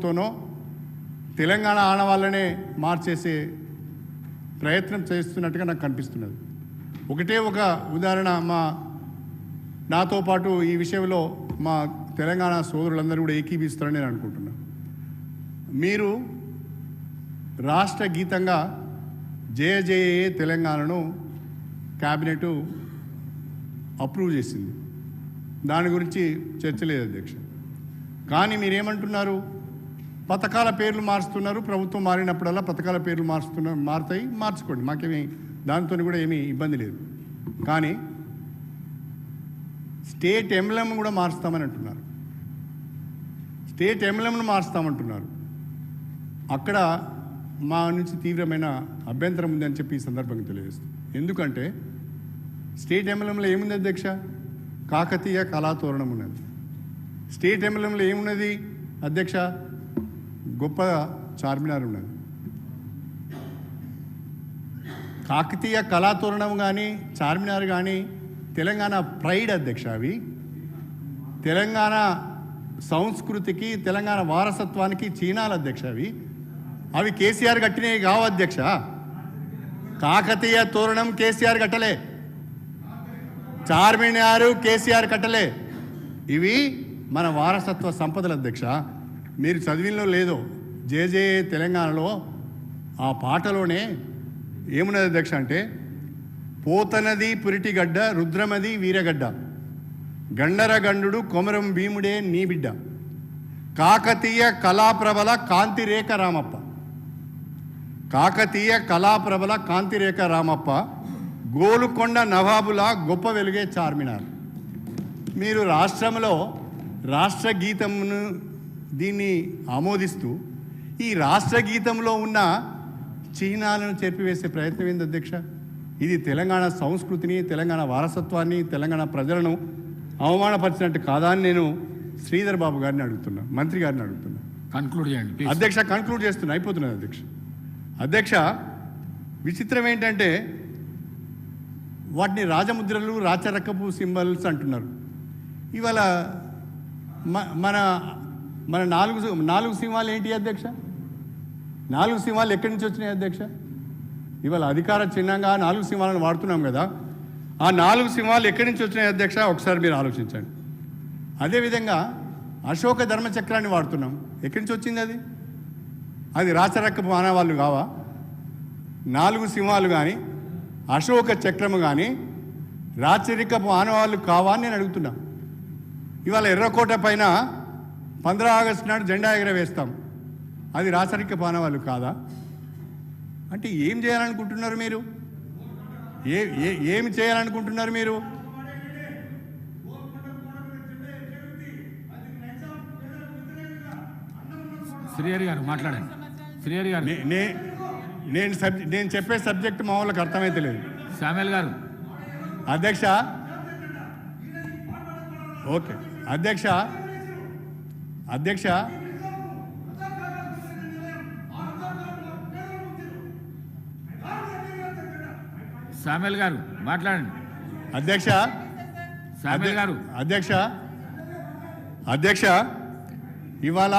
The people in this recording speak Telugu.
తోనో తెలంగాణ ఆడవాళ్ళనే మార్చేసే ప్రయత్నం చేస్తున్నట్టుగా నాకు కనిపిస్తున్నది. ఒకటే ఒక ఉదాహరణ మా నాతో పాటు ఈ విషయంలో మా తెలంగాణ సోదరులందరూ కూడా ఏకీభిస్తారని నేను అనుకుంటున్నాను మీరు రాష్ట్ర గీతంగా జయ జయ తెలంగాణను క్యాబినెట్ అప్రూవ్ చేసింది. దాని గురించి చర్చ లేదు అధ్యక్ష. కానీ మీరేమంటున్నారు? పథకాల పేర్లు మారుస్తున్నారు ప్రభుత్వం మారినప్పుడల్లా పథకాల పేర్లు మారుస్తున్న మారుతాయి. మార్చుకోండి. మాకేమీ దాంతో కూడా ఏమీ ఇబ్బంది లేదు. కానీ స్టేట్ ఎంబ్లెమ్ కూడా మారుస్తామని అంటున్నారు. స్టేట్ ఎంబ్లెమ్ను మారుస్తామంటున్నారు. అక్కడ మా నుంచి తీవ్రమైన అభ్యంతరం ఉందని చెప్పి ఈ సందర్భంగా తెలియజేస్తుంది ఎందుకంటే స్టేట్ ఎంబ్లెంలో ఏముంది అధ్యక్ష? కాకతీయ కళాతోరణం ఉన్నది. స్టేట్ ఎంబ్లెంలో ఏమున్నది అధ్యక్ష? గొప్ప చార్మినార్ ఉన్నది. కాకతీయ కళాతోరణం కానీ చార్మినార్ కానీ తెలంగాణ ప్రైడ్ అధ్యక్ష అవి. తెలంగాణ సంస్కృతికి తెలంగాణ వారసత్వానికి చీనాలు అధ్యక్ష అవి. అవి కేసీఆర్ కట్టినవి కావు అధ్యక్ష. కాకతీయ తోరణం కేసీఆర్ కట్టలే. చార్మినారు కేసీఆర్ కట్టలే. ఇవి మన వారసత్వ సంపదల అధ్యక్ష. మీరు చదివినలో లేదో జేజే తెలంగాణలో ఆ పాటలోనే ఏమున్నది అధ్యక్ష అంటే పోతనది పురిటిగడ్డ రుద్రమది వీరగడ్డ. గండరగండు కొమరం భీముడే నీ బిడ్డ. కాకతీయ కళాప్రబల కాంతిరేఖ రామప్ప. కాకతీయ కళాప్రబల కాంతిరేఖ రామప్ప గోలుకొండ నవాబుల గొప్ప వెలుగే చార్మినార్. మీరు రాష్ట్రంలో రాష్ట్ర గీతమును దీన్ని ఆమోదిస్తూ ఈ రాష్ట్ర గీతంలో ఉన్న చిహ్నాలను చెరిపివేసే ప్రయత్నం ఏంది అధ్యక్ష? ఇది తెలంగాణ సంస్కృతిని తెలంగాణ వారసత్వాన్ని తెలంగాణ ప్రజలను అవమానపరిచినట్టు కాదా అని నేను శ్రీధర్ బాబు గారిని అడుగుతున్నా మంత్రి గారిని అడుగుతున్నా. కన్క్లూడ్ చేయండి అధ్యక్ష కన్క్లూడ్ చేస్తున్నా అయిపోతున్నది అధ్యక్ష. అధ్యక్ష విచిత్రం ఏంటంటే వాటిని రాజముద్రలు రాచరకపు సింబల్స్ అంటున్నారు. ఇవాళ మ- మన మన నాలుగు నాలుగు సింహాలు ఏంటి అధ్యక్ష? నాలుగు సింహాలు ఎక్కడి నుంచి వచ్చినాయి అధ్యక్ష? ఇవాళ అధికార చిహ్నంగా నాలుగు సింహాలను వాడుతున్నాం కదా. ఆ నాలుగు సింహాలు ఎక్కడి నుంచి వచ్చినాయి అధ్యక్ష? ఒకసారి మీరు ఆలోచించండి. అదేవిధంగా అశోక ధర్మచక్రాన్ని వాడుతున్నాం. ఎక్కడి నుంచి వచ్చింది అది? అది రాచరక్క మానవాళ్ళు కావా? నాలుగు సింహాలు కానీ అశోక చక్రము కానీ రాచరికపు మానవాళ్ళు కావా అని నేను అడుగుతున్నా. ఇవాళ ఎర్రకోట పైన పంద్రా ఆగస్టు నాడు జెండా ఎగరవేస్తాం. అది రాచరిక పానవాళ్ళు కాదా? అంటే ఏం చేయాలనుకుంటున్నారు మీరు? ఏ ఏమి చేయాలనుకుంటున్నారు మీరు? శ్రీహరి గారు మాట్లాడండి. శ్రీహరి గారు. నేను సబ్ నేను చెప్పే సబ్జెక్ట్ మా వాళ్ళకి అర్థమైతే లేదు. శామ్యుల్ గారు. అధ్యక్ష? ఓకే. అధ్యక్ష? అధ్యక్ష. శామ్యుల్ గారు మాట్లాడండి. అధ్యక్ష. శామ్యుల్ గారు. అధ్యక్ష. అధ్యక్ష. ఇవాళ